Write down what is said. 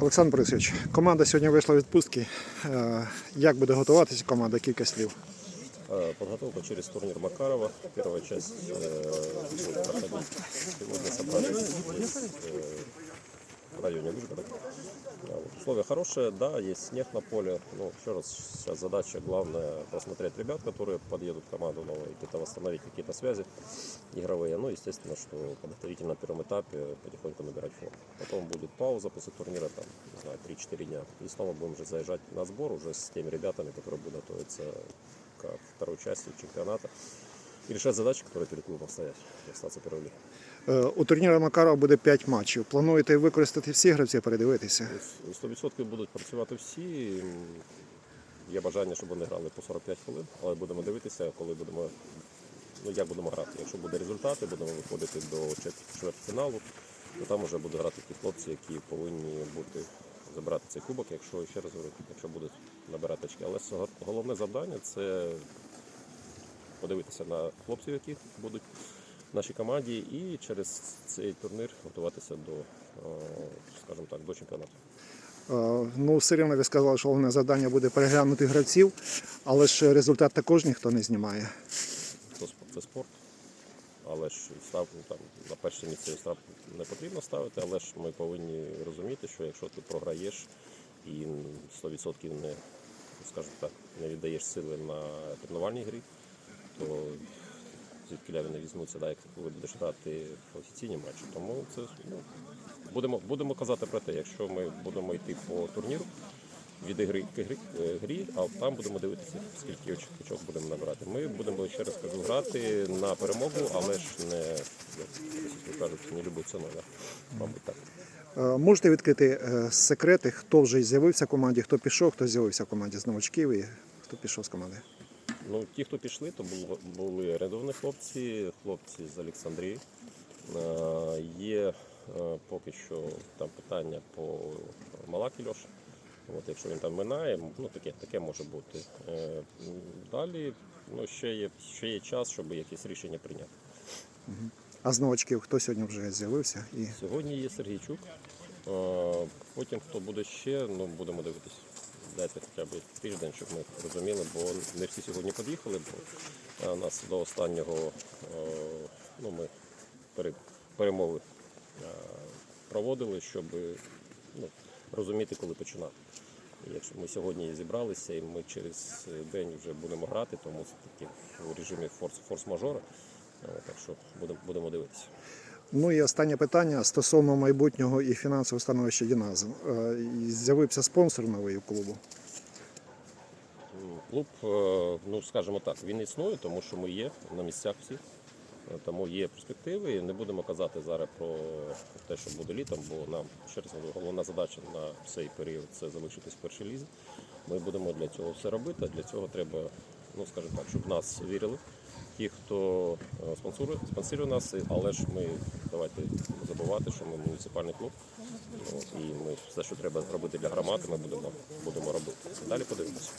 Олександр Борисович, команда сьогодні вийшла в відпустки. Е, Як буде готуватися команда? Кілька слів. Э, Подготовка через турнир Макарова. Первая часть э, будет проходить. Сегодня собрались здесь, э, в районе Вышгорода. Да, вот. Условия хорошие, да, есть снег на поле. Ну, еще раз, сейчас задача главная посмотреть ребят, которые подъедут в команду новую, где-то восстановить какие-то связи игровые. Ну, естественно, что подготовительно на первом этапе потихоньку набирать форму. Потом будет пауза после турнира, там, не знаю, 3-4 дня. И снова будем уже заезжать на сбор уже с теми ребятами, которые будут готовиться к второй части чемпионата и решать задачи, которые перед клубом стоят, и остаться в первой лиге. Е, У турнірі Макарова буде 5 матчів. Плануєте використати всі гравці, передивитися? Тобто 100% будуть працювати всі. Є бажання, щоб вони грали по 45 хвилин, але будемо дивитися, коли будемо, ну як будемо грати. Якщо буде результати, будемо виходити до чвер- чвертьфіналу, то там вже будуть грати ті хлопці, які повинні бути забрати цей кубок, якщо ще раз говорю, якщо будуть набирати очки. Але головне завдання це подивитися на хлопців, які будуть в нашій команді, і через цей турнір готуватися до, е, скажімо так, до чемпіонату. Е, Ну, все рівно ви сказали, що головне завдання буде переглянути гравців, але ж результат також ніхто не знімає. Це спорт. Але ж став ну, там на перше місце став не потрібно ставити, але ж ми повинні розуміти, що якщо ти програєш і 100% не, скажімо так, не віддаєш сили на тренувальній грі, то звідки вони візьмуться, да, як коли будеш грати в офіційні матчі. Тому це ну, будемо, будемо казати про те, якщо ми будемо йти по турніру від ігри к грі, е, грі, а там будемо дивитися, скільки оч- очок будемо набирати. Ми будемо ще раз кажу грати на перемогу, але ж не як кажуть, не любу ціною. Мабуть, так. Е, Можете відкрити е, секрети, хто вже з'явився в команді, хто пішов, хто з'явився в команді з новачків і хто пішов з команди? Ну, ті, хто пішли, то були, були рядовні хлопці, хлопці з Олександрії. Е, Є е, поки що там питання по Малакі Льош. От, якщо він там минає, ну таке, таке може бути. Е, Далі ну, ще, є, ще є час, щоб якесь рішення прийняти. А з новачків хто сьогодні вже з'явився? І Сьогодні є Сергійчук. Е, Потім, хто буде ще, ну будемо дивитися. Дайте хоча б тиждень, щоб ми розуміли, бо не всі сьогодні під'їхали, бо е, нас до останнього е, ну, ми перемови е, проводили, щоб ну, розуміти, коли починати. Якщо ми сьогодні зібралися і ми через день вже будемо грати, тому це таки в режимі форс, форс-мажора. Так що будемо, будемо дивитися. Ну і останнє питання стосовно майбутнього і фінансового становища Діназу. Е, З'явився спонсор новий у клубу. Клуб, е, ну скажімо так, він існує, тому що ми є на місцях всі. Е, Тому є перспективи. Не будемо казати зараз про те, що буде літом, бо нам ще раз головна задача на цей період це залишитись в першій лізі. Ми будемо для цього все робити. Для цього треба, ну скажімо так, щоб нас вірили. Ті, хто е, спонсорує, спонсорує нас, але ж ми давайте забувати, що ми муніципальний клуб. І ми все, що треба зробити для громади, ми будемо, будемо робити. Далі подивимося.